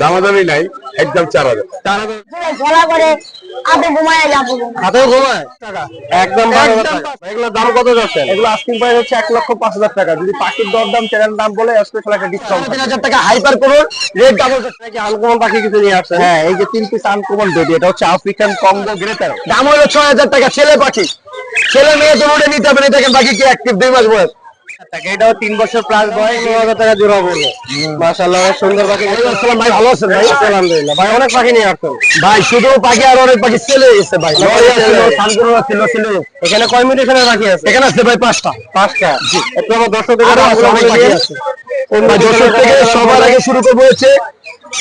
দামাদামি নাই একদম চার হাজার চার হাজার খেলা করে আপনি ঘুমায় যাব হাতেও ঘুমায়? একদম বারো টাকা। এগুলোর দাম কত যাচ্ছে? এগুলো আস্কিং প্রাইস হচ্ছে এক লক্ষ পাঁচ হাজার টাকা। যদি পাখির দর দাম চ্যানেল দাম বলে স্পেশাল একটা ডিসকাউন্ট তিন হাজার টাকা হাইপার করুন রেট ডাবল নাকি আনকমন পাখি কিছু নিয়ে আসছেন হ্যাঁ এই যে তিন পিস আনকমন বেবি এটা হচ্ছে আফ্রিকান কঙ্গো গ্রেটার দাম হলো ছয় হাজার টাকা ছেলে পাখি। ছেলে মেয়ে দুটো নিতে হবে না দেখেন পাখি কি অ্যাক্টিভ দুই মাস বয়স। এটাও তিন বছর প্লাস বয়স ষোলো হাজার টাকা জোড়া পড়বে মাসাল্লাহ অনেক সুন্দর পাখি আসসালাম ভাই ভালো আছেন ভাই? আলহামদুলিল্লাহ ভাই অনেক পাখি নিয়ে আসছেন। ভাই শুধু পাখি আর অনেক পাখি ছেলে গেছে ভাই। লরি ছিল ছিল ছিল এখানে কয় মিউটেশনের পাখি আছে? এখানে আছে ভাই পাঁচটা। পাঁচটা জি। একটু আমার অনেক পাখি আছে। দর্শক থেকে সবার আগে শুরু করব হচ্ছে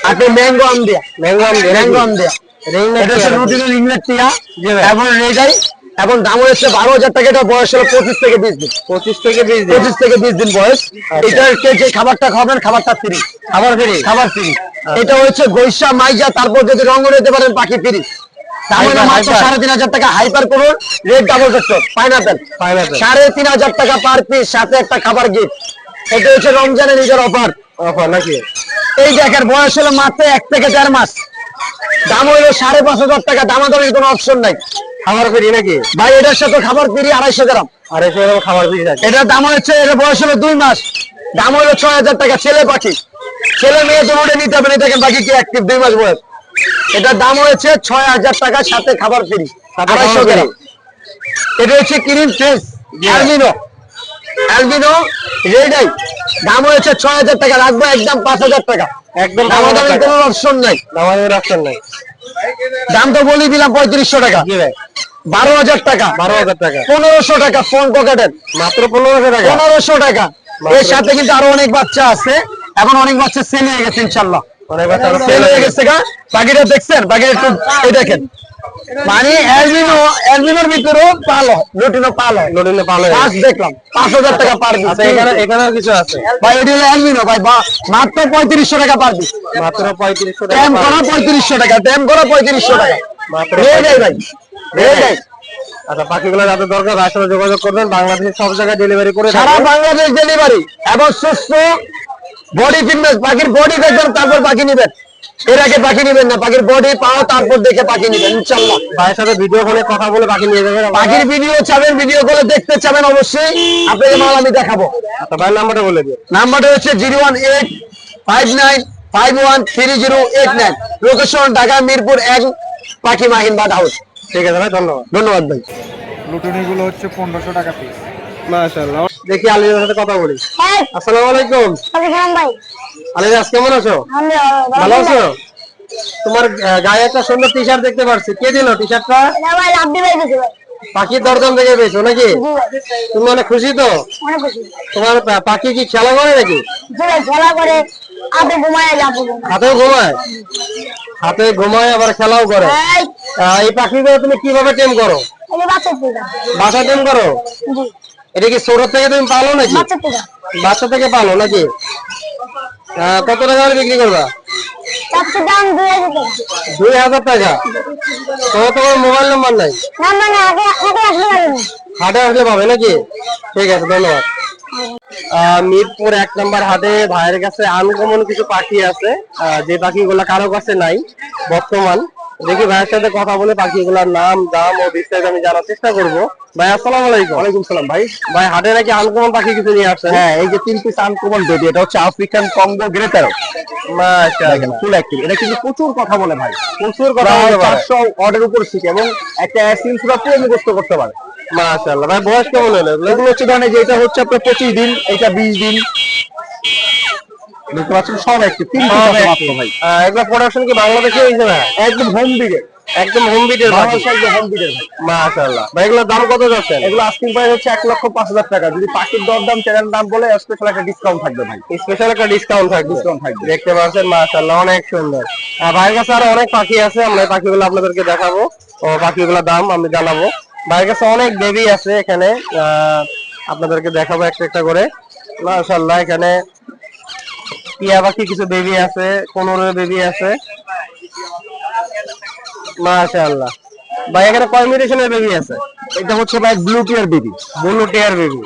আপনি ম্যাঙ্গো আম দিয়া। ম্যাঙ্গো আম দিয়া ম্যাঙ্গো আম দিয়া। এটা হচ্ছে রুটিনের ইংলেট টিয়া এবং রেজাই। এবং দাম হচ্ছে বারো হাজার টাকা এটা বয়স হলো পঁচিশ থেকে বিশ দিন। পঁচিশ থেকে বিশ দিন। পঁচিশ থেকে বিশ দিন বয়স। এটাকে যে খাবারটা খাবেন খাবারটা ফ্রি খাবার ফ্রি খাবার ফ্রি এটা হচ্ছে গৈসা মাইজা তারপর যদি রঙ নিতে পারেন পাখি ফ্রি। সাড়ে তিন হাজার টাকা। হাইপার করুন রেড ডাবল পাইনাপেল সাড়ে তিন হাজার টাকা পার পিস সাথে একটা খাবার গিফট এটা হচ্ছে রমজানের নিজের অফার অফার নাকি? এই দেখেন বয়স হলো মাত্র এক থেকে দেড় মাস। দাম হলো সাড়ে পাঁচ হাজার টাকা। দামাদামির কোনো অপশন নাই। খাবার ফ্রি নাকি? ভাই এটার সাথে খাবার ফ্রি আড়াইশো গ্রাম। আড়াইশো গ্রাম খাবার ফ্রি এটার দাম হচ্ছে এটা বয়স হলো দুই মাস। দাম হলো ছয় হাজার টাকা ছেলে পাখি। ছেলে মেয়ে দুটো নিতে হবে দেখেন পাখি কি অ্যাক্টিভ দুই মাস বয়স। এটার দাম হয়েছে ছয় হাজার টাকা সাথে খাবার ফ্রি। আড়াইশো গ্রাম। এটা হচ্ছে cream fresh albino. Albino red eye দাম হয়েছে ছয় হাজার টাকা রাখব একদম পাঁচ হাজার টাকা। একদম দাম পাঁচ হাজার কোনো অপশন নাই। আমাদের রাখছেন নাই। দাম তো বলি দিলাম পঁয়ত্রিশশো টাকা। বারো হাজার টাকা। বারো হাজার টাকা। পনেরোশো টাকা ফোন পকেটের মাত্র পনেরোশো টাকা? পনেরোশো টাকা। এর সাথে কিন্তু আরও অনেক বাচ্চা আছে। এখন অনেক বাচ্চা সেল হয়ে গেছে ইনশাল্লাহ। সেল হয়ে গেছে গা। বাকিটা দেখছেন? বাকিটা একটু এই দেখেন। মানে অ্যালবিনো অ্যালবিনোর ভিতরেও পাল হয় লুটিনো পাল। হয় ভালো পাঁচ দেখলাম পাঁচ হাজার টাকা পার পিস আচ্ছা এখানে এখানেও কিছু আছে? ভাই এটি হলো অ্যালবিনো ভাই মাত্র পঁয়ত্রিশশো টাকা পার পিস মাত্র পঁয়ত্রিশশো টাকা ট্যাম করা পঁয়ত্রিশশো টাকা ট্যাম করা পঁয়ত্রিশশো টাকা। মাত্র ভাই। আচ্ছা পাখিগুলো যাদের দরকার যোগাযোগ করবেন। বাংলাদেশের সব জায়গায় ডেলিভারি করে সারা বাংলাদেশ ডেলিভারি এবং সুস্থ বডি ফিটনেস পাখির বডি দেখবেন তারপর পাখি নিবেন। এর আগে পাখি নিবেন না পাখির বডি পাও তারপর দেখে পাখি নিবেন ইনশাল্লাহ। ভাইয়ের সাথে ভিডিও ফোনে কথা বলে পাখি নিয়ে যাবেন পাখির ভিডিও চাবেন ভিডিও করে দেখতে চাবেন অবশ্যই। আপনাদের মাল আমি দেখাবো। আচ্ছা ভাইয়ের নাম্বারটা বলে দিও। নাম্বারটা হচ্ছে zero one eight five nine five one three zero eight nine. Location Dhaka Mirpur এক পাখি মাহিন বাদ হাউস। ঠিক আছে ভাই ধন্যবাদ। ধন্যবাদ ভাই। লুটুনি গুলো হচ্ছে পনেরোশো টাকা পিস মাশাআল্লাহ। দেখি আলির সাথে কথা বলি। হ্যাঁ। আসসালামু আলাইকুম। ভাই। আলী আজ কেমন আছো? ভালো আছো। তোমার গায়ে একটা সুন্দর টি শার্ট দেখতে পাচ্ছি কে দিল টি শার্টটা ভাই লাভ দিবে গেছে পাখির দরদাম দেখে পেয়েছ নাকি? তুমি অনেক খুশি তো? তোমার পাখি কি খেলা করে নাকি? খেলা করে। আপনি ঘুমায় হাতেও ঘুমায়? হাতে ঘুমায় আবার খেলাও করে। এই পাখিগুলো তুমি কীভাবে টেম করো? বাসা টেম করো? এটা কি ছোট থেকে তুমি পালো নাকি? বাচ্চা থেকে। পালো নাকি? আহ, কত টাকা করে বিক্রি করবা? দুই হাজার টাকা। তোমার তোমার মোবাইল নাম্বার নাই? হাটে আসলে পাবে নাকি? ঠিক আছে ধন্যবাদ। মিরপুর এক নম্বর হাটে ভাইয়ের কাছে আনকমন কিছু পাখি আছে। যে পাখিগুলো কারও কাছে নাই বর্তমান। দেখি ভাইয়ের সাথে কথা বলে পাখিগুলোর নাম দাম ও বিস্তারিত আমি জানার চেষ্টা করব। ভাই আসসালাম আলাইকুম। ওয়ালাইকুম সালাম ভাই। ভাই হাটে নাকি আনকমন পাখি কিছু নিয়ে আসছে হ্যাঁ এই যে তিন পিস আনকমন বেবি এটা হচ্ছে আফ্রিকান কঙ্গো গ্রেটার দেখেন ফুল অ্যাক্টিভ এটা কিন্তু প্রচুর কথা বলে ভাই। প্রচুর কথা অর্ডার উপর শিখে এবং একটা অ্যাসিন পুরো পুরো মুখস্থ করতে পারে। মাশাআল্লাহ। ভাই বয়স কেমন হলো? এগুলো? এগুলো হচ্ছে ধরেন যে এটা হচ্ছে আপনার পঁচিশ দিন এটা বিশ দিন। দেখতে পাচ্ছেন সব তিন ভাই। আহ, এগুলো প্রোডাকশন কি বাংলাদেশে হয়েছে না? একদম হোম বিডের একদম হোম বিডের মাশাআল্লাহ। ভাই দাম কত এগুলো আস্কিং প্রাইস হচ্ছে এক লক্ষ পাঁচ হাজার টাকা। যদি পাখির দর দাম চ্যানেল দাম বলে স্পেশাল একটা ডিসকাউন্ট থাকবে ভাই। স্পেশাল একটা ডিসকাউন্ট থাকবে। Discount থাকবে। দেখতে পাচ্ছেন মাশাআল্লাহ অনেক সুন্দর। ভাইয়ের কাছে আরও অনেক পাখি আছে আমরা পাখিগুলো আপনাদেরকে দেখাবো ও পাখিগুলোর দাম আমি জানাব। ভাইয়ের কাছে অনেক বেবি আছে এখানে আহ, আপনাদেরকে দেখাবো একটা একটা করে। মাশাআল্লাহ এখানে টিয়া পাখি কিছু বেবি আছে পনেরো বেবি আছে। মাশাআল্লাহ। ভাই, এখানে কয় মিউটেশনের বেবি আছে? এটা হচ্ছে ভাই blue tear baby blue tear baby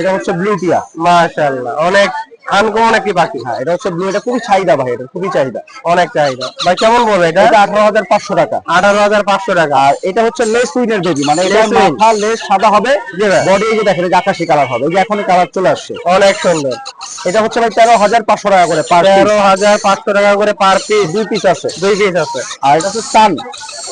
এটা হচ্ছে ব্লু টিয়া মাশাআল্লাহ, অনেক আনকমন একটি পাখি হ্যাঁ এটা হচ্ছে ব্লু এটা খুবই চাহিদা ভাই এটা খুবই চাহিদা অনেক চাহিদা। ভাই কেমন পড়বে এটা? এটা আঠারো হাজার পাঁচশো টাকা। আঠারো হাজার পাঁচশো টাকা। আর এটা হচ্ছে লেস উইনের বেবি মানে এটা মাথা লেস সাদা হবে বডি এই যে দেখেন আকাশি কালার হবে এই যে এখনই কালার চলে আসছে। অনেক সুন্দর। এটা হচ্ছে ভাই তেরো হাজার পাঁচশো টাকা করে পার তেরো হাজার পাঁচশো টাকা করে পার পিস দুই পিস আছে। দুই পিস আছে। আর এটা হচ্ছে সান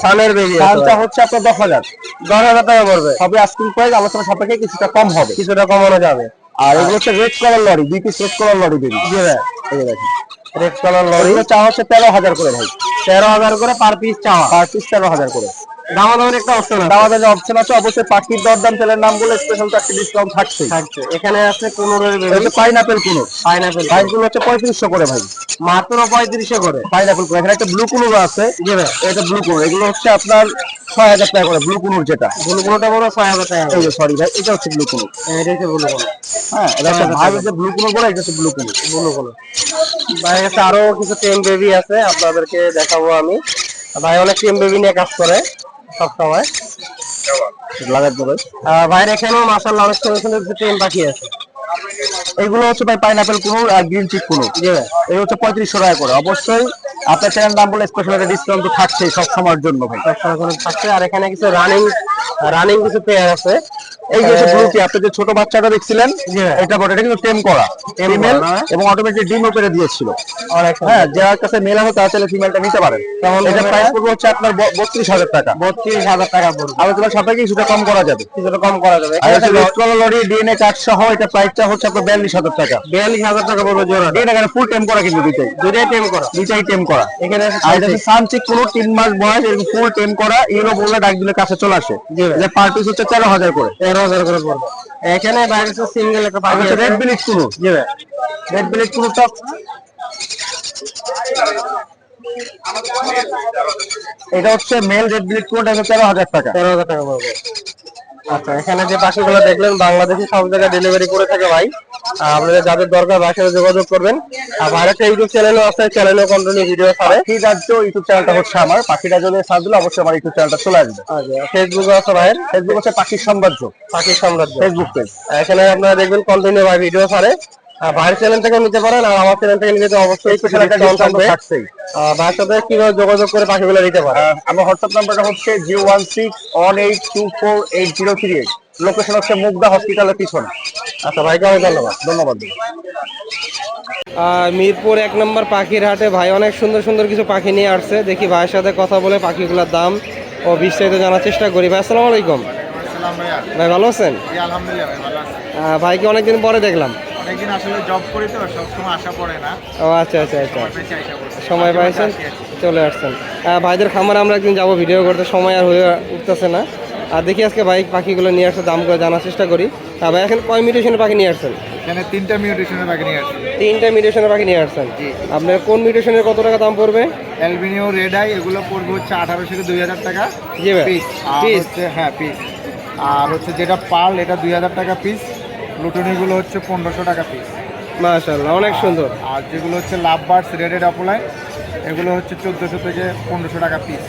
সানের বেবি সানটা হচ্ছে আপনার দশ হাজার। দশ হাজার টাকা পড়বে। সবই আস্কিং প্রাইস আলোচনা সাপেক্ষে কিছুটা কম হবে। কিছুটা কমানো যাবে। আর এগুলো হচ্ছে রেড কালার লরি দুই piece red colour lory baby যে দেখেন রেড কালার লরি চা হচ্ছে তেরো হাজার করে ভাই। তেরো হাজার করে পার পিস চাওয়া। পার পিস তেরো হাজার করে। একটা অপশন আছে। আমাদের যে অপশন আছে অবশ্যই পাখির দরদাম তেলের নাম বলে স্পেশাল তো একটা ডিসকাউন্ট থাকছে। থাকছে এখানে আছে এটা হচ্ছে পাইনাপেল কুনুর পাইনাপেল হচ্ছে পঁয়ত্রিশশো করে ভাই। মাত্র করে। পাইনাপেল এখানে একটা ব্লু কুনুর আছে। এটা ব্লু কুনুর এগুলো হচ্ছে আপনার টাকা করে ব্লু কুনুর যেটা। ব্লু কোনোটা বড় ছয় হাজার টাকা এই সরি ভাই এটা হচ্ছে ব্লু কুনুর এটা হচ্ছে ব্লু হ্যাঁ এটা হচ্ছে ভাই যে ব্লু কুনুর বলে এটা হচ্ছে ব্লু কুনুর ব্লু কোনো ভাই আরও কিছু টেম বেবি আছে আপনাদেরকে দেখাবো আমি। ভাই অনেক টেম বেবি নিয়ে কাজ করে। সব সময় লাগার পরে ভাইয়ের এখানেও মাসাল্লাহ অনেক সুন্দর সুন্দর কিছু টেম পাখি আছে। এগুলো হচ্ছে ভাই পাইনাপেল আর গ্রিন চিক কুনুর এগুলো হচ্ছে পঁয়ত্রিশশো টাকা করে। অবশ্যই আপনার চ্যানেল নাম বলে স্পেশাল একটা ডিসকাউন্ট থাকছে সব সময়ের জন্য ভাই। করে থাকছে। আর এখানে কিছু রানিং রানিং কিছু পেয়ার আছে। এই যে ব্লুটি আপনি যে ছোট বাচ্চাটা দেখছিলেন এটা বটে এটা কিন্তু টেম করা। ফিমেল হ্যাঁ। এবং অটোমেটিক ডিম ওপরে দিয়েছিল। হ্যাঁ যার কাছে মেল আছে তার চাইলে ফিমেলটা নিতে পারেন। কেমন এটা প্রাইস পড়বে হচ্ছে আপনার বত্রিশ হাজার টাকা। বত্রিশ হাজার টাকা পড়বে। আলোচনা সাপেক্ষে কিছুটা কম করা যাবে। কিছুটা কম করা যাবে। আর red colour lory DNA card সহ এটা প্রাইসটা হচ্ছে আপনার বিয়াল্লিশ হাজার টাকা। বিয়াল্লিশ হাজার টাকা পড়বে জোড়া এটা এখানে ফুল টেম করা কিন্তু দুইটাই। দুটাই টেম করা। দুইটাই টেম করা। এখানে আছে আর এটা সানচিক কোনো তিন মাস বয়স ফুল টেম করা ইউরো বললে ডাক দিলে কাছে চলে আসে। যে পার পিস হচ্ছে তেরো হাজার করে। তেরো হাজার করে পড়বে। এখানে বাইরে সিঙ্গেল একটা পাখি আছে। রেড বিলিট কোনো? জি ভাই। রেড বিলিট কোনো টপ এটা হচ্ছে মেল রেড বিলিট হচ্ছে তেরো হাজার টাকা। তেরো হাজার টাকা পড়বে। আচ্ছা এখানে যে পাখিগুলো দেখলেন বাংলাদেশে সব জায়গায় ডেলিভারি করে থাকে ভাই। আপনাদের যাদের দরকার বাসায় যোগাযোগ করবেন। আর একটা ইউটিউব চ্যানেলও আছে চ্যানেলে কন্টিনিউ ভিডিও ছাড়ে। কি রাজ্য ইউটিউব চ্যানেলটা হচ্ছে আমার। পাখিটা যদি সার্চ দিলে অবশ্যই আমার ইউটিউব চ্যানেলটা চলে আসবে। ফেসবুক আছে ভাইয়ের। ফেসবুক হচ্ছে পাখির সাম্রাজ্য। পাখির সাম্রাজ্য। ফেসবুক পেজ এখানে আপনারা দেখবেন কন্টিনিউ ভাই ভিডিও ছাড়ে। ভাইয়ের চ্যানেল থেকে নিতে পারেন আর আমার চ্যানেল থেকে নিতে তো অবশ্যই স্পেশাল একটা ডিসকাউন্ট ডিসকাউন্ট থাকবে ভাইয়ের সাথে কীভাবে যোগাযোগ করে পাখিগুলো নিতে পারে আমার হোয়াটসঅ্যাপ নাম্বারটা হচ্ছে zero one six one eight two four eight zero three eight location হচ্ছে মুগদা হসপিটালের পিছনে। আচ্ছা ভাইকে অনেক ধন্যবাদ। ধন্যবাদ। মিরপুর এক নম্বর পাখির হাটে ভাই অনেক সুন্দর সুন্দর কিছু পাখি নিয়ে আসছে। দেখি ভাইয়ের সাথে কথা বলে পাখিগুলোর দাম ও বিস্তারিত জানার চেষ্টা করি। ভাই আসসালামু আলাইকুম। ভাই ভালো আছেন? ভাই ভাইকে অনেকদিন পরে দেখলাম। অনেকদিন আসলে জব করি তো সবসময় আসা পড়ে না। ও আচ্ছা আচ্ছা আচ্ছা। সময় পাইছেন? চলে আসছেন। ভাইদের খামারে আমরা একদিন যাব ভিডিও করতে। সময় আর হয়ে উঠতেছে না। আর দেখি আজকে বাইক পাখিগুলো নিয়ে আসছে দাম করে জানার চেষ্টা করি। ভাই এখন কয় মিউটেশনের পাখি নিয়ে আসছেন? এখানে তিনটা মিউটেশনের বাকি নিয়ে আসছি। তিনটা মিউটেশনের পাখি নিয়ে আসছেন। আপনার কোন মিউটেশনের কত টাকা দাম পড়বে? অ্যালবিনিও রেড আই এগুলো পড়বে হচ্ছে আঠারোশো থেকে দুই হাজার টাকা। জি ভাই। পিস হ্যাঁ পিস আর হচ্ছে যেটা পাল এটা দুই হাজার টাকা পিস লুটনিগুলো হচ্ছে পনেরোশো টাকা পিস মাশাআল্লাহ অনেক সুন্দর। আর যেগুলো হচ্ছে লাভ বার্ডস রেডেড অপলাইন এগুলো হচ্ছে চোদ্দোশো থেকে পনেরোশো টাকা পিস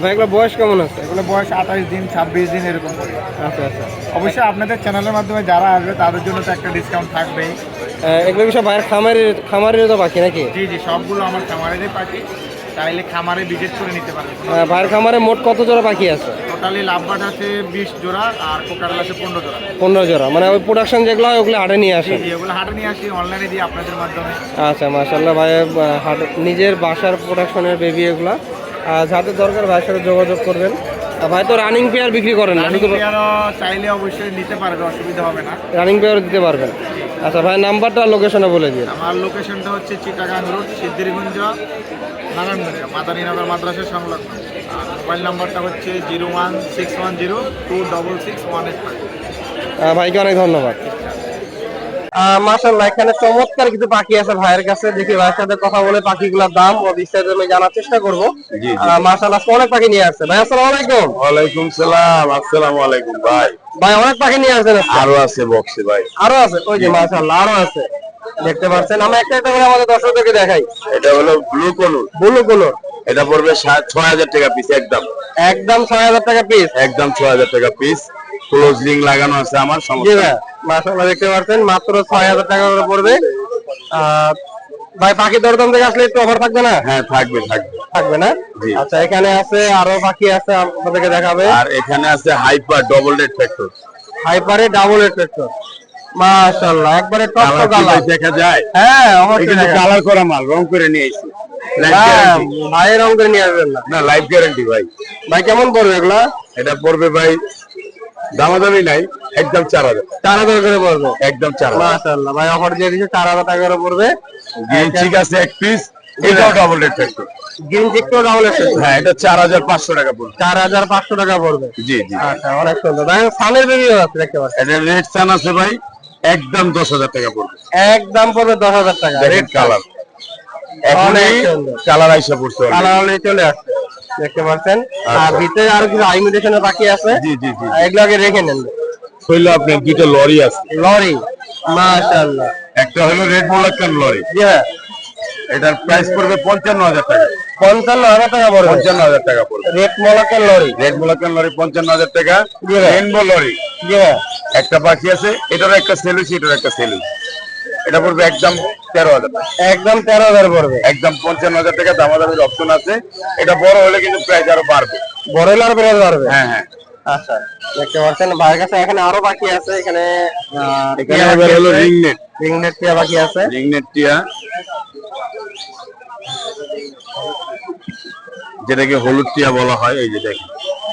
ভাই এগুলো বয়স কেমন আছে? এগুলো বয়স আঠাশ দিন ছাব্বিশ দিন এরকম করে। আচ্ছা আচ্ছা। অবশ্যই আপনাদের চ্যানেলের মাধ্যমে যারা আসবে তাদের জন্য তো একটা ডিসকাউন্ট থাকবেই। এগুলো কি সব ভাইয়ের খামারের খামারের তো পাখি নাকি? জি জি সবগুলো আমার খামারেরই পাখি। চাইলে খামারে ভিজিট করে নিতে পারবেন আহ, ভাইয়ের খামারে মোট কত জোড়া পাখি আছে? টোটালি লাভবার্ড আছে বিশ জোড়া আর কোকারেল আছে পনেরো জোড়া। পনেরো জোড়া। মানে ওই প্রোডাকশন যেগুলো হয় ওগুলো হাটে নিয়ে আসেন? জি এগুলো হাটে নিয়ে আসি অনলাইনে দিই আপনাদের মাধ্যমে। আচ্ছা মাশাল্লাহ ভাই হাট নিজের বাসার প্রোডাকশনের বেবি এগুলা। আর যাদের দরকার ভাইয়ের সাথে যোগাযোগ করবেন। ভাই তো রানিং পেয়ার বিক্রি করেন না চাইলে অবশ্যই নিতে পারবে অসুবিধা হবে না। রানিং পেয়ার দিতে পারবেন। আচ্ছা ভাই নাম্বারটা লোকেশনে বলে দিন। আমার লোকেশনটা হচ্ছে চিটাগাং রোড সিদ্ধিরগঞ্জ। নারায়ণগঞ্জ। মাদানীনগর মাদ্রাসা সংলগ্ন। আর মোবাইল নাম্বারটা হচ্ছে zero one six one zero two double six one eight five. ভাইকে অনেক ধন্যবাদ। মাসাল্লাহ এখানে চমৎকার কিছু পাখি আছে ভাইয়ের কাছে। দেখি ভাইয়ের সাথে কথা বলে পাখিগুলোর দাম ও বিস্তারিত আমি জানার চেষ্টা করব। জি, জি। মাসাল্লাহ অনেক পাখি নিয়ে আসছে। ভাই আসসালামু আলাইকুম। ওয়ালাইকুম সালাম আসসালামু আলাইকুম ভাই। ভাই অনেক পাখি নিয়ে আসছেন আরও আছে বক্সে ভাই। আরও আছে? ওই যে মাসাল্লাহ আরও আছে। দেখতে পাচ্ছেন আমরা একটা একটা করে আমাদের দর্শকদেরকে দেখাই। এটা হলো ব্লু কলুর বুলু গুলো এটা পড়বে ছয় হাজার টাকা পিস একদম। একদম ছয় হাজার টাকা পিস একদম ছয় হাজার টাকা পিস ক্লোজ লিঙ্ক লাগানো আছে আমার সমস্যা। দেখতে পাচ্ছেন মাত্র ছয় হাজার টাকা করে পড়বে। আহ, ভাই পাখি দরদাম থেকে আসলে একটু অফার থাকবে না? হ্যাঁ থাকবে থাকবে। থাকবে না? আচ্ছা এখানে আছে আরও পাখি আছে আপনাদেরকে দেখাবে। আর এখানে আছে হাইপার ডবল রেড ফ্যাক্টর হাইপারে ডাবল রেট্রেক্টর মাশাআল্লাহ একবারে টপ কালার দেখা যায়? হ্যাঁ এখানে কালার করা মাল রং করে নিয়ে এসেছি ভাইয়ের রং করে নিয়ে আসবেন না। না লাইফ গ্যারান্টি ভাই। ভাই কেমন পড়বে এগুলা? এটা পড়বে ভাই দামাদামি নাই একদম চার হাজার। চার হাজার করে পড়বে? একদম চার হাজার। মাশাআল্লাহ ভাই অফার দিয়ে দিচ্ছে চার হাজার টাকা করে পড়বে। চিক আছে এক পিস এটাও ডবল রেড ফ্যাক্টর গ্রিন চিকটো ডাবল রেট্রেক্টর হ্যাঁ এটা চার হাজার পাঁচশো টাকা পড়বে। চার হাজার পাঁচশো টাকা পড়বে। জি জি। আচ্ছা অনেক সুন্দর। ভাই সানের বেবিও আছে দেখতে পাচ্ছেন। এটা রেড সান আছে ভাই। একদম দশ হাজার টাকা পড়বে। একদম পড়বে দশ হাজার টাকা। রেড কালার অনেক এখনই কালার আইসা পড়ছে কালার হলে চলে আসছে। দেখতে পাচ্ছেন? আর আচ্ছা। ভিতরে আরও কিছু আইমিটেশনের বাকি আছে। জি জি জি। এগুলো আগে রেখে নেন। হইল আপনার দুটো লরি আছে। লরি। মাশাআল্লাহ। একটা হলো রেড মোলাক্কান লরি। জি হ্যাঁ। এটার প্রাইস পড়বে পঞ্চান্ন হাজার টাকা। পঞ্চান্ন হাজার টাকা পড়বে। পঞ্চান্ন হাজার টাকা পড়বে। রেট মলাকের লরি রেড মোলাক্কান লরি পঞ্চান্ন হাজার টাকা। রেনবো লরি একটা বাকি আছে এটারও একটা সেল হয়েছে এটারও একটা সেল হয়েছে। এটা পড়বে একদম তেরো হাজার একদম তেরো হাজার পড়বে। একদম পঞ্চান্ন হাজার টাকা দামাদামির অপশন আছে। এটা বড় হলে কিন্তু প্রাইস আরও বাড়বে। বড় বড়লার বেড়ে পারবে হ্যাঁ হ্যাঁ। আচ্ছা দেখতে পাচ্ছেন ভাইয়ের কাছে এখানে আরও বাকি আছে এখানে এখানে টিয়া হলো রিংনেট। রিংনেট টিয়া বাকি আছে। রিংনেট টিয়া। যেটাকে হলুদ টিয়া বলা হয় এই যে দেখেন।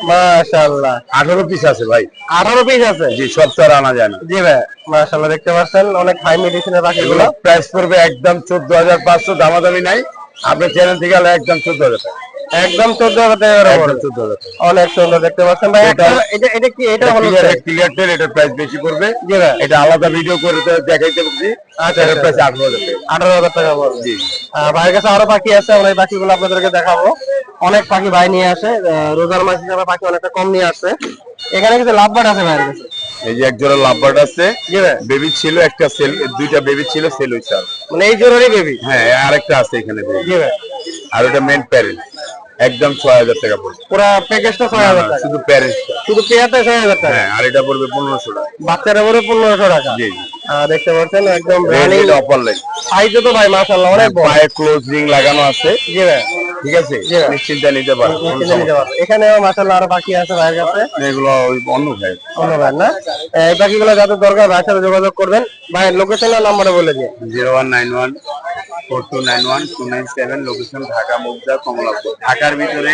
মাশাআল্লাহ। আঠারো পিস আছে ভাই। আঠারো পিস আছে? জি সব তো আনা যায় না। জি ভাই মাশাআল্লাহ দেখতে পাচ্ছেন অনেক হাই মেডিসিনের বাকি এগুলো গুলো প্রাইস পড়বে একদম চোদ্দ হাজার পাঁচশো দামাদামি নাই। আপনার চ্যানেল থেকে গেলে একদম চোদ্দ হাজার টাকা। একদম চোদ্দ হাজার টাকা অনেক সুন্দর দেখতে পাচ্ছেন ভাই এটা- কি এটা হলো ক্লিয়ার টেল এটার প্রাইস বেশি পড়বে। এটা আলাদা ভিডিও করে দেখাইতে পারছি আচ্ছা, এটার। প্রাইস আঠারো হাজার টাকা। আঠারো হাজার টাকা পড়বে জি। ভাইয়ের কাছে আরও পাখি আছে এই পাখিগুলো আপনাদেরকে দেখাবো। অনেক পাখি ভাই নিয়ে আসে। রোজার মাস হিসাবে পাখি অনেকটা কম নিয়ে আসছে এখানে কিছু লাভবাট আছে ভাইয়ের কাছে। এই যে এক জোড়া লাভবার্ড আছে বেবি ছিল একটা সেল দুইটা বেবি ছিল সেল হইছে আর। মানে এই জোড়ারই বেবি হ্যাঁ আরেকটা আছে এখানে আর ওটা মেন প্যারেন্ট একদম ছয় হাজার টাকা পড়বে। পুরো প্যাকেজটা ছয় হাজার টাকা। শুধু প্যারেন্ট শুধু পেয়াতে ছয় হাজার টাকা? হ্যাঁ আর এটা পড়বে পনেরোশো টাকা। বাচ্চারা পরে পনেরোশো টাকা। জি দেখতে পাচ্ছেন একদম অপার লাইন সাইজে তো ভাই মাশাআল্লাহ অনেক বড়। পায়ে ক্লোজ রিং লাগানো আছে। জি ভাই। ঠিক আছে। নিশ্চিন্তে নিতে পারো। এখানেও মাশাআল্লাহ আরও পাখি আছে ভাইয়ের কাছে। এগুলো ওই অন্য ভাই অন্য ভাই না? এই পাখিগুলো যাদের দরকার ভাইয়ের সাথে যোগাযোগ করবেন। ভাইয়ের লোকেশন আর নাম্বারে বলে দিয়ে zero one nine one four two nine one two nine seven location Dhaka Mugda Kamalapur. ঢাকার ভিতরে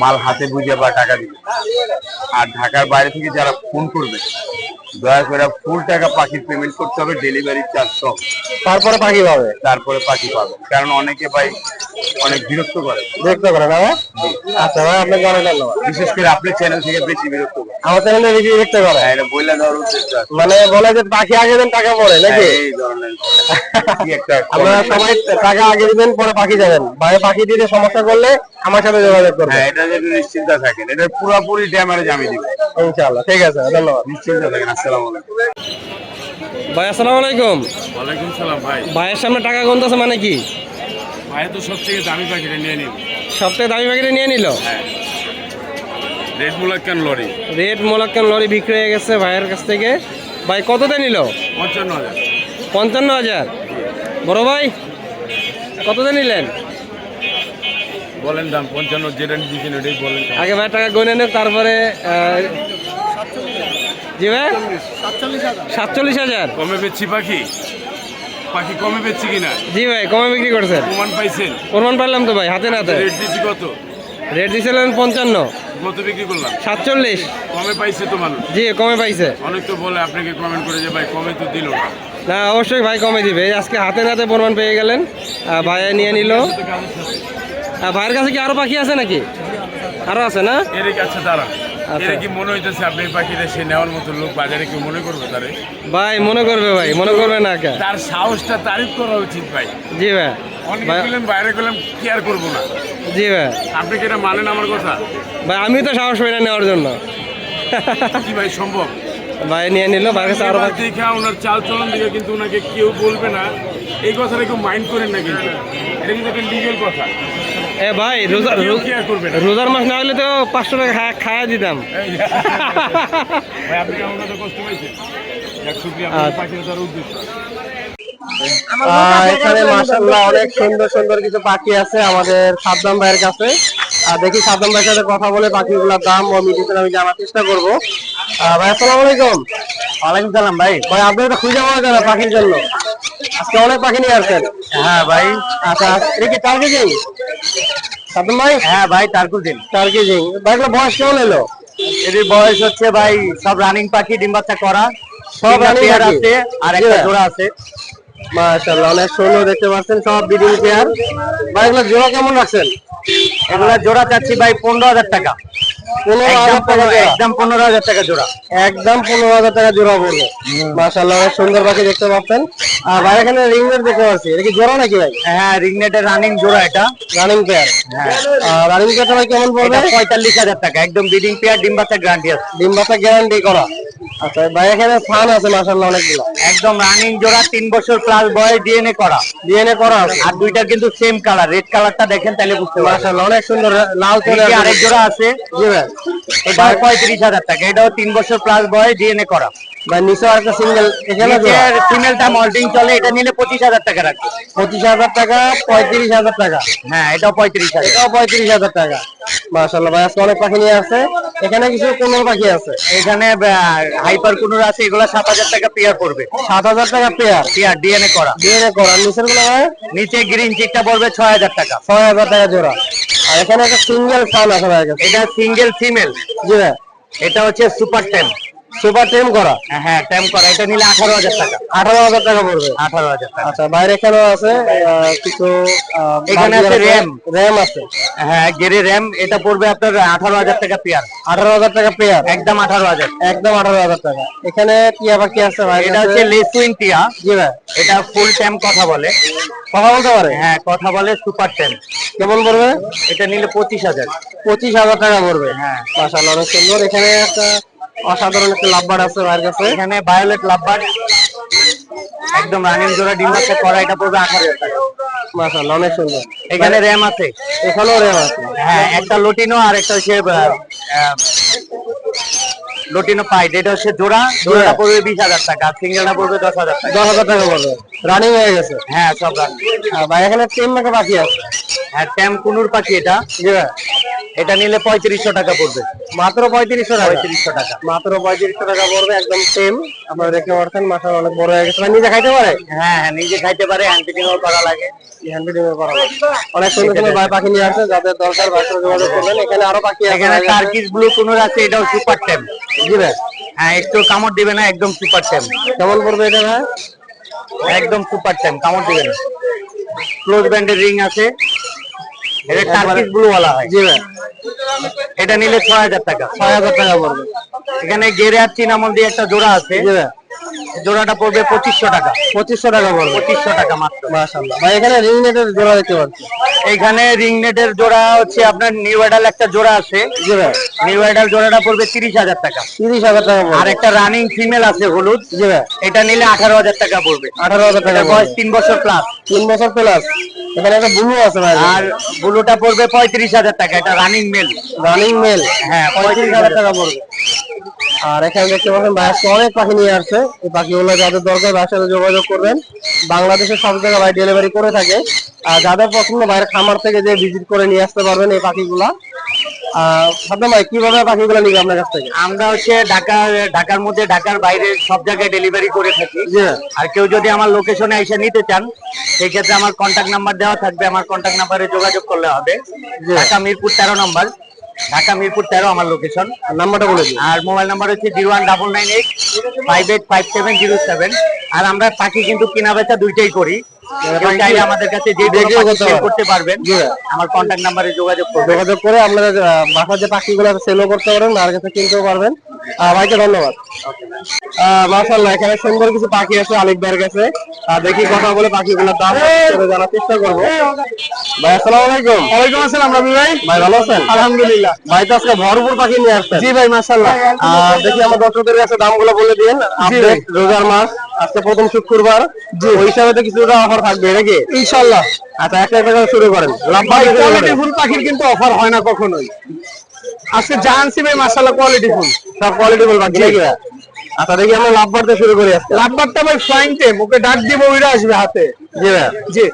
মাল হাতে বুঝে বা টাকা দিবে। আর ঢাকার বাইরে থেকে যারা ফোন করবে দয়া করে ফুল টাকা পাখির পেমেন্ট করতে হবে ডেলিভারি চার্জ সব তারপরে পাখি পাবে? তারপরে পাখি পাবে। কারণ অনেকে ভাই অনেক বিরক্ত করে। দেখতে পারেন না আচ্ছা ভাই আপনাকে অনেক ধন্যবাদ। বিশেষ করে আপনার চ্যানেল থেকে বেশি বিরক্ত করে। আমার চ্যানেলে বেশি দেখতে পারে হ্যাঁ, এটা বইলা দেওয়ার উদ্দেশ্য মানে বলে যে পাখি আগে দেন টাকা পড়ে নাকি? হ্যাঁ, এই ধরনের আপনারা সবাই টাকা আগে দিবেন পরে পাখি যাবেন ভাই পাখি দিতে সমস্যা করলে আমার সাথে যোগাযোগ করবেন হ্যাঁ এটা যদি নিশ্চিন্তা থাকেন এটা পুরোপুরি ড্যামারেজ আমি দিব। ইনশাআল্লাহ ঠিক আছে ধন্যবাদ। নিশ্চিন্তা থাকেন আসসালামু আলাইকুম। ভাই আসসালামু আলাইকুম। ওয়ালাইকুম সালাম ভাই। ভাইয়ের সামনে টাকা গুনতেছে মানে কি? ভাই তো সব থেকে দামি পাখিটা নিয়ে সবথেকে দামি পাখিটা নিয়ে নিল? Red Moluccan lory. Red Moluccan lory বিক্রি হয়ে গেছে ভাইয়ের কাছ থেকে। ভাই কততে নিল? পঞ্চান্ন হাজার। পঞ্চান্ন হাজার। বড় ভাই কততে নিলেন? বলেন দাম পঞ্চান্ন যেটা দিচ্ছেন ওটাই বলেন। আগে ভাই টাকা গুনে নেন তারপরে জি ভাই? সাতচল্লিশ হাজার। কমে বেচছি পাখি। পাখি কমে বেচছি কিনা? জি ভাই কমে বিক্রি করছেন। প্রমাণ পাইছেন। প্রমাণ পারলাম তো ভাই হাতে রেট দিচ্ছি কত? রেট দিয়েছিলেন পঞ্চান্ন। কত বিক্রি করলাম? সাতচল্লিশ। কমে পাইছে তো মানুষ। জি কমে পাইছে। অনেক তো বলে আপনাকে কমেন্ট করে যে ভাই কমে তো দিল না। না অবশ্যই ভাই কমে দিবে। আজকে হাতে নাতে প্রমাণ পেয়ে গেলেন। আহ, ভাই নিয়ে নিল। ভাইয়ের কাছে কি আরও পাখি আছে নাকি? আরও আছে না? এর কাছে দাঁড়ান আচ্ছা। কি মনে হইতেছে আপনি পাখিটা সে নেওয়ার মতো লোক বাজারে কেউ মনে করবে তারে? ভাই মনে করবে ভাই মনে করবে না কে? তার সাহসটা তারিফ করা উচিত ভাই। জি ভাই। অনেকে বাইরে গেলাম কেয়ার করব না। জি ভাই। আপনি কি এটা মানেন আমার কথা? ভাই আমি তো সাহস পাই না নেওয়ার জন্য। কি ভাই সম্ভব? ভাই নিয়ে নিল কাছে আরও ওনার চাল চলন দিকে কিন্তু ওনাকে কেউ বলবে না। এই কথাটা কেউ মাইন্ড করেন না কিন্তু। এটা কিন্তু একটা লিগেল কথা। এ ভাই না। রোজার মাস না হলে তো পাঁচশো টাকা খা- খাওয়া দিতাম। আচ্ছা। এখানে মাশাল্লাহ অনেক সুন্দর সুন্দর কিছু পাখি আছে আমাদের সাদ্দাম ভাইয়ের কাছে। আর দেখি সাদ্দাম ভাইয়ের সাথে কথা বলে পাখিগুলোর দাম ও মিডিয়েশন আমি জানার চেষ্টা করব। ভাই আসসালামু আলাইকুম। ওয়ালাইকুম সালাম ভাই। ভাই আপনি খুঁজে পাওয়া যাবে পাখির জন্য। আজকে অনেক পাখি নিয়ে আসছেন। হ্যাঁ ভাই। আচ্ছা এটা কি টার্কি জিং সাদ্দাম ভাই? হ্যাঁ ভাই তারকুদিন টার্কি জিং ভাইগুলো বয়স কেমন এলো? এটির বয়স হচ্ছে ভাই সব রানিং পাখি ডিম বাচ্চা করা। সব পেয়ার আছে আর একটা জোড়া আছে। মাশাআল্লাহ অনেক সুন্দর দেখতে পাচ্ছেন সব বিডিং পেয়ার ভাইগুলো জোড়া কেমন রাখছেন? এগুলা জোড়া চাচ্ছি ভাই পনেরো হাজার টাকা। পনেরো একদম পনেরো একদম পনেরো হাজার টাকা জোড়া। একদম পনেরো হাজার টাকা জোড়া পড়বে মাশাআল্লাহ অনেক সুন্দর পাখি দেখতে পাচ্ছেন। ভাই এখানে রিংনেট দেখতে পাচ্ছি। এটা কি জোড়া নাকি ভাই? হ্যাঁ রিংনেটের রানিং জোড়া এটা। রানিং পেয়ার আর রানিং পেয়ারটা ভাই কেমন পড়বে? পঁয়তাল্লিশ হাজার টাকা। একদম বিডিং পেয়ার ডিম বাচ্চা গ্যারান্টি আছে। ডিম বাচ্চা গ্যারান্টি করা। আচ্ছা ভাই এখানে ফান আছে মাশাআল্লাহ অনেকগুলো। একদম রানিং জোড়া তিন বছর প্লাস বয়স ডিএনএ করা। ডিএনএ করা আছে। আর দুইটা কিন্তু সেম কালার রেড কালারটা দেখেন তাহলে বুঝতে পারবেন। মাশাআল্লাহ অনেক সুন্দর লাল চলে এই যে আসছে। আরেক জোড়া আছে। জি ভাই। এটা পঁয়ত্রিশ হাজার টাকা। এটাও তিন বছর প্লাস বয়স ডিএনএ করা। নিচে একটা সিঙ্গেল এখানে ফিমেলটা মল্টিং চলে এটা নিলে পঁচিশ হাজার টাকা রাখবে। পঁচিশ হাজার টাকা পঁয়ত্রিশ হাজার টাকা। হ্যাঁ এটাও পঁয়ত্রিশ হাজার। এটাও পঁয়ত্রিশ হাজার টাকা। মাশাআল্লাহ ভাই আজকে অনেক পাখি নিয়ে আসছে। এখানে কিছু পাখি আছে। এখানে হাইপার কুনুর আছে এগুলো সাত হাজার টাকা পেয়ার পড়বে। সাত হাজার টাকা পেয়ার পেয়ার ডিএনএ করা। ডিএনএ করা। নিচেরগুলো ভাই? নিচে গ্রিন চিকটা পড়বে ছয় হাজার টাকা। ছয় হাজার টাকা জোড়া। আর এখানে একটা সিঙ্গেল ফান আছে এটা সিঙ্গেল ফিমেল জি এটা হচ্ছে সুপার টেম সুপার টেম করা? হ্যাঁ টেম করা। এটা নিলে আঠারো হাজার টাকা। আঠারো হাজার টাকা পড়বে। আঠারো হাজার টাকা। আচ্ছা বাইরে এখানেও আছে কিছু এখানে আছে RAM। র্যাম আছে। হ্যাঁ গেরে র্যাম এটা পড়বে আপনার আঠারো হাজার টাকা পেয়ার আঠারো হাজার টাকা পেয়ার একদম আঠারো হাজার। একদম আঠারো হাজার টাকা। এখানে টিয়া পাখি আছে ভাই। এটা হচ্ছে লেসুইন টিয়া। জি ভাই। এটা ফুল টাইম কথা বলে। কথা বলতে পারে? হ্যাঁ কথা বলে সুপার টেম কেমন পড়বে? এটা নিলে পঁচিশ হাজার। পঁচিশ হাজার টাকা পড়বে। হ্যাঁ। মাশাআল্লাহ অনেক সুন্দর। এখানে একটা অসাধারণ একটা লাভবার আছে ভাইয়ের কাছে। এখানে ভায়োলেট লাভবার। একদম রানিং জোড়া ডিম বাচ্চা করা এটা পড়বে আঠারো হাজার টাকা। মাশাআল্লাহ অনেক সুন্দর। এখানে র্যাম আছে। এখানেও র্যাম আছে। হ্যাঁ একটা লোটিনো আর একটা হচ্ছে আহ, আহ, লোটিনো পাইট এটা হচ্ছে জোড়া জোড়াটা পড়বে বিশ হাজার টাকা সিঙ্গেলটা পড়বে দশ হাজার টাকা। দশ হাজার টাকা পড়বে। রানিং হয়ে গেছে। হ্যাঁ সব রানিং ভাই এখানে তিন টাকা বাকি আছে? হ্যাঁ কুনুর পাখি এটা। এটা নিলে পঁয়ত্রিশশো টাকা পড়বে। মাত্র পঁয়ত্রিশশো টাকা। পঁয়ত্রিশশো টাকা। মাত্র পঁয়ত্রিশশো টাকা পড়বে একদম সেম আপনারা দেখতে পাচ্ছেন মাথা অনেক বড় হয়ে গেছে। নিজে খাইতে পারে? হ্যাঁ হ্যাঁ নিজে খাইতে পারে হ্যান্ডিটিংও করা লাগে। হ্যান্ডেলিং করা লাগে। অনেক সুন্দর সুন্দর ভাই পাখি নিয়ে আসছে যাদের দরকার ভাই সাথে যোগাযোগ করবেন। এখানে আরও পাখি আছে এখানে টার্কিশ ব্লু কুনুর আছে এটাও সুপার ট্যাম জি ভাই। হ্যাঁ একটু কামড় দিবে না একদম সুপার কেমন পড়বে এটা ভাই? একদম সুপার কামড় দিবে না। ক্লোজ ব্যান্ডের রিং আছে। এটা টার্কিশ ব্লু বলা হয়। জি ভাই। এটা নিলে ছয় হাজার টাকা ছয় হাজার টাকা পড়বে। এখানে গেরে আর চিনামল দিয়ে একটা জোড়া আছে। জি ভাই। জোড়াটা পড়বে পঁচিশশো টাকা। পঁচিশশো টাকা পড়বে। পঁচিশশো টাকা মাত্র। ভাই এখানে রিং নেটের জোড়া দেখতে পাচ্ছি। এখানে রিং নেটের জোড়া হচ্ছে আপনার নিউ অ্যাডাল একটা জোড়া আছে। জি ভাই নিউ অ্যাডাল জোড়াটা পড়বে তিরিশ হাজার টাকা। তিরিশ হাজার টাকা আর একটা রানিং ফিমেল আছে হলুদ। জি ভাই এটা নিলে আঠারো হাজার টাকা পড়বে। আঠারো হাজার টাকা বয়স তিন বছর প্লাস তিন বছর প্লাস এখানে একটা ব্লু আছে ভাই। আর ব্লুটা পড়বে পঁয়ত্রিশ হাজার টাকা। এটা রানিং মেল রানিং মেল হ্যাঁ পঁয়ত্রিশ হাজার। টাকা পড়বে। আর এখানে দেখতে পাচ্ছেন ভাই অনেক পাখি নিয়ে আসছে। এই পাখিগুলো যাদের দরকার ভাইয়ের সাথে যোগাযোগ করবেন। বাংলাদেশের সব জায়গায় ভাই ডেলিভারি করে থাকে। আর যাদের পছন্দ বাইরের খামার থেকে যে ভিজিট করে নিয়ে আসতে পারবেন এই পাখিগুলা। আহ ভাই কীভাবে পাখিগুলো নিবে আপনার কাছ থেকে? আমরা হচ্ছে ঢাকা ঢাকার মধ্যে ঢাকার বাইরে সব জায়গায় ডেলিভারি করে থাকি। জি। আর কেউ যদি আমার লোকেশনে এসে নিতে চান সেই ক্ষেত্রে আমার কন্ট্যাক্ট নাম্বার দেওয়া থাকবে। আমার কন্ট্যাক্ট নাম্বারে যোগাযোগ করলে হবে। ঢাকা মিরপুর তেরো নম্বর। ঢাকা মিরপুর তেরো আমার লোকেশন নাম্বারটা বলে দিন আর মোবাইল নাম্বার হচ্ছে zero one double nine eight five eight five seven zero seven আর আমরা পাখি কিন্তু কেনা বেচা দুইটাই করি। চাইলে আমাদের কাছে যে দেখেও করতে পারবেন আমার কন্ট্যাক্ট নাম্বারে যোগাযোগ করবেন। যোগাযোগ করে আপনারা বাসার যে পাখিগুলো সেলও করতে পারবেন আর কাছে কিনতেও পারবেন। ভাইকে ধন্যবাদ। মাসাল্লাহ এখানে সুন্দর কিছু পাখি আছে আলিক ভাইয়ের কাছে। দেখি কথা বলে পাখিগুলোর দাম জানার চেষ্টা করব। ভাই আসসালামু আলাইকুম। ওয়ালাইকুম আসসালাম রবি ভাই। ভাই ভালো আছেন? আলহামদুলিল্লাহ। ভাই তো আজকে ভরপুর পাখি নিয়ে আসছেন। জি ভাই মাশাআল্লাহ। আর দেখি আমার দর্শকদের কাছে দামগুলো বলে দিন। রোজার মাস। আজকে প্রথম শুক্রবার ওই হিসাবে তো কিছুটা অফার থাকবে নাকি? ইনশাআল্লাহ। আচ্ছা একটা একটা করে শুরু করেন। কোয়ালিটি ফুল পাখির কিন্তু অফার হয় না কখনোই। আজকে জাহান ভাই মাশাআল্লাহ কোয়ালিটি ফুল। সব কোয়ালিটি ফুল পাখি নাকি? আচ্ছা দেখি আমরা লাভ বাড়তে শুরু করি আজকে। লাভবারটা ভাই ফ্লাইং টেম ওকে ডাক দিব ওইটা আসবে হাতে। জি ভাই। জি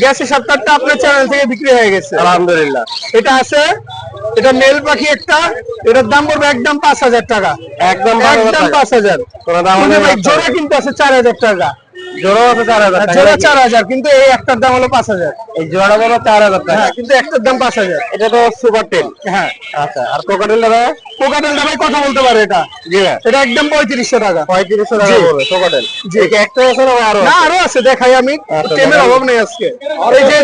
গ্যাসের আপনার চ্যানেল থেকে বিক্রি হয়ে গেছে। আলহামদুলিল্লাহ। এটা আছে এটা মেল পাখি একটা এটার দাম পড়বে একদম পাঁচ হাজার টাকা। একদম একদম পাঁচ হাজার। রাখতে জোড়া কিন্তু আছে চার হাজার টাকা। জোড়া চার হাজার জোড়া চার হাজার কিন্তু এই একটার দাম হলো পাঁচ হাজার। এই জোড়া চার হাজার টাকা। হ্যাঁ কিন্তু একটার দাম পাঁচ হাজার। এটা তো সুপার টেন। হ্যাঁ। আচ্ছা আর কথা বলতে পারে এটা। জি। এটা একদম পঁয়ত্রিশশো টাকা। পঁয়ত্রিশশো টাকা জি। কোকাটেল জি। একটা আছে না আরও না আরও আছে দেখাই আমি। আচ্ছা, অভাব নেই আজকে। এই যে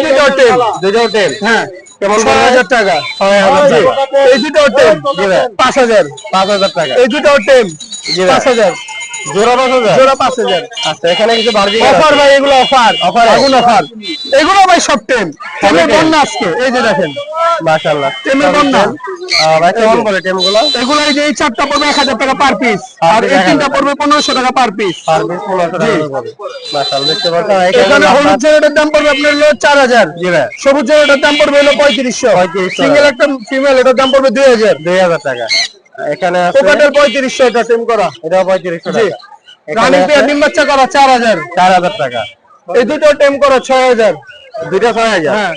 দুটো টেন। হ্যাঁ। পড়বে? হাজার টাকা। ছয় হাজার এই দুটো টেম পাঁচ হাজার। পাঁচ হাজার টাকা। এই দুটো টেম পাঁচ হাজার। জোড়া জোড়া আচ্ছা এখানে কিছু বার্জি অফার ভাই এগুলো অফার Offer আগুন অফার এগুলো ভাই সব টেম টেমের বন্যা আজকে। এই যে দেখেন। মাশাআল্লাহ। টেমের বন্যা। ভাই কেমন পড়ে টেম এগুলো এই যে এই চারটা পড়বে টাকা পার পিস আর এই তিনটা পড়বে টাকা পার পিস পার পিস পনেরোশো টাকা করে মাশাআল্লাহ দেখতে পাচ্ছেন এখানে হলুদ জায়গাটার দাম পড়বে আপনার হলো চার হাজার। জি ভাই। সবুজ জায়গাটার দাম পড়বে হলো পঁয়ত্রিশশো। 3500 সিঙ্গেল একটা ফিমেল এটার দাম পড়বে দুই হাজার। দুই হাজার টাকা। এখানে কোকাটের পঁয়ত্রিশশো এটা টেম করা। পঁয়ত্রিশশো জি। টাকা। রানিং পেয়ার ডিম বাচ্চা করা চার হাজার। চার হাজার টাকা। এই দুটো টেম করা ছয় হাজার। দুইটা ছয় হাজার। হ্যাঁ।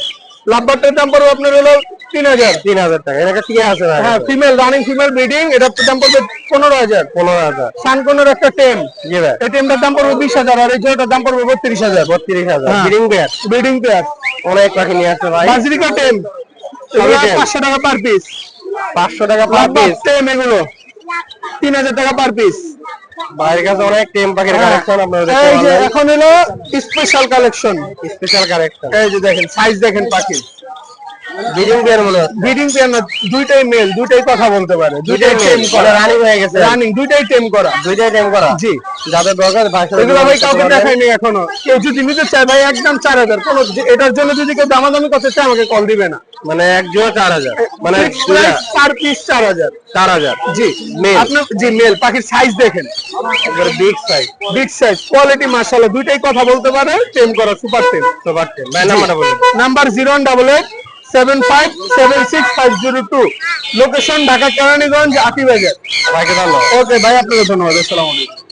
লাভবারটার দাম পড়বে আপনার হলো তিন হাজার। তিন হাজার টাকা। এটা টিয়া আছে হ্যাঁ ফিমেল রানিং ফিমেল ব্রিডিং এটার দাম পড়বে পনেরো হাজার। পনেরো হাজার। সানকনের একটা টেম জি ভাই। এই টেমটার দাম পড়বে বিশ হাজার আর এই জোড়াটার দাম পড়বে বত্রিশ হাজার। বত্রিশ হাজার। হ্যাঁ। ব্রিডিং পেয়ার ব্রিডিং পেয়ার অনেক পাখি নিয়ে আসছে ভাই। বাজরিকা টেম সবই টেম। পাঁচশো টাকা পার পিস পাঁচশো টাকা পার পিস টেম এগুলো। তিন হাজার টাকা পার পিস বাইরের কাছে অনেক টেম পাখির কালেকশন আপনারা হ্যাঁ। এই যে এখন হলো স্পেশাল কালেকশন স্পেশাল কালেকশন এই যে দেখেন সাইজ দেখেন পাখি ব্রিডিং পেয়ার মনে হচ্ছে। ব্রিডিং পেয়ার না দুইটাই মেল দুইটাই কথা বলতে পারে। দুইটাই টেম করা। রানিং হয়ে গেছে। রানিং দুইটাই টেম করা। দুইটাই টেম করা। জি। যাদের দরকার এগুলো ভাই কাউকে দেখাইনি এখনও। কেউ যদি নিতে চায় ভাই একদম চার হাজার। কোন এটার জন্য যদি কেউ দামাদামি করতে চায় আমাকে কল দিবে না। মানে এক জোড়া চার হাজার। মানে পার পিস চার হাজার। চার হাজার। জি। Male? আপনার জি মেল পাখির সাইজ দেখেন। একবারে big size big size quality মাশাআল্লাহ। দুইটাই কথা বলতে পারে টেম করা সুপার টেম সুপার টেম ভাই নাম্বারটা বলুন। Number zero double eight seven five seven six five zero two location Dhaka Keraniganj Atibazar বাজার ওকে ভাই আপনাকে ধন্যবাদ আসসালামু আলাইকুম।